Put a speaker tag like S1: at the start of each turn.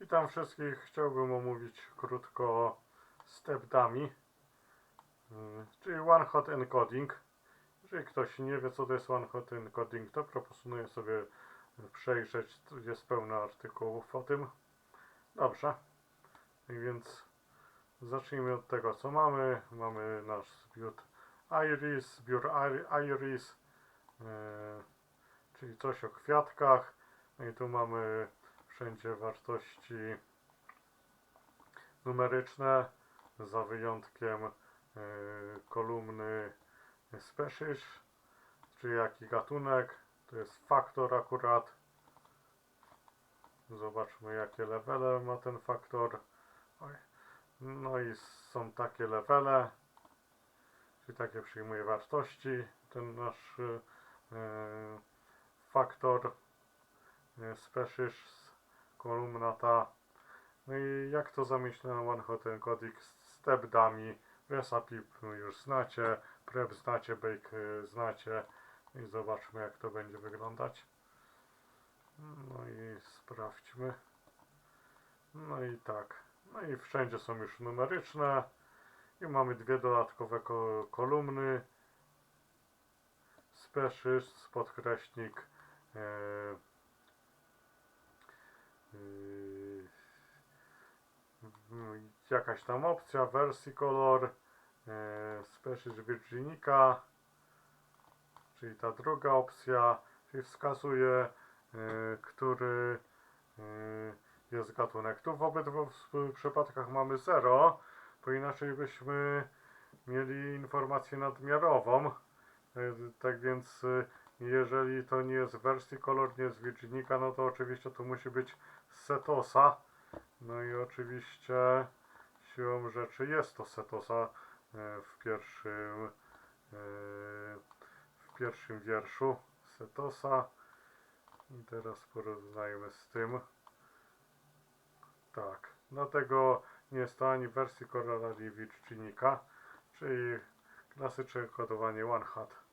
S1: Witam wszystkich. Chciałbym omówić krótko step dummy, czyli one hot encoding. Jeżeli ktoś nie wie co to jest one hot encoding, to proponuję sobie przejrzeć. Jest pełno artykułów o tym. Dobrze. Więc zacznijmy od tego co mamy. Mamy nasz zbiór Iris, zbiór Iri- Iris, y, czyli coś o kwiatkach. No i tu mamy wszędzie wartości numeryczne, za wyjątkiem y, kolumny species, czyli jaki gatunek, to jest faktor akurat. Zobaczmy jakie levele ma ten faktor. No i są takie levele, czyli takie przyjmuje wartości ten nasz y, y, faktor species kolumna ta. No i jak to zamieściłem One Hot Encoding Step Dummy, recipe już znacie, prep znacie, bake y, znacie i zobaczmy jak to będzie wyglądać. No i sprawdźmy. No i tak. No i wszędzie są już numeryczne i mamy dwie dodatkowe ko kolumny. Species, podkreśnik Yy, jakaś tam opcja, versicolor, yy, species Virginica, czyli ta druga opcja, czyli wskazuje, yy, który yy, jest gatunek. Tu w obydwu przypadkach mamy 0, bo inaczej byśmy mieli informację nadmiarową. Yy, Tak więc yy, jeżeli to nie jest versicolor, nie jest Virginica, no to oczywiście tu musi być Setosa. No i oczywiście siłą rzeczy jest to Setosa e, w pierwszym e, w pierwszym wierszu Setosa. I teraz porównajmy z tym. Tak, dlatego nie jest to ani wersji ani Virginica, czyli klasyczne kodowanie one hot.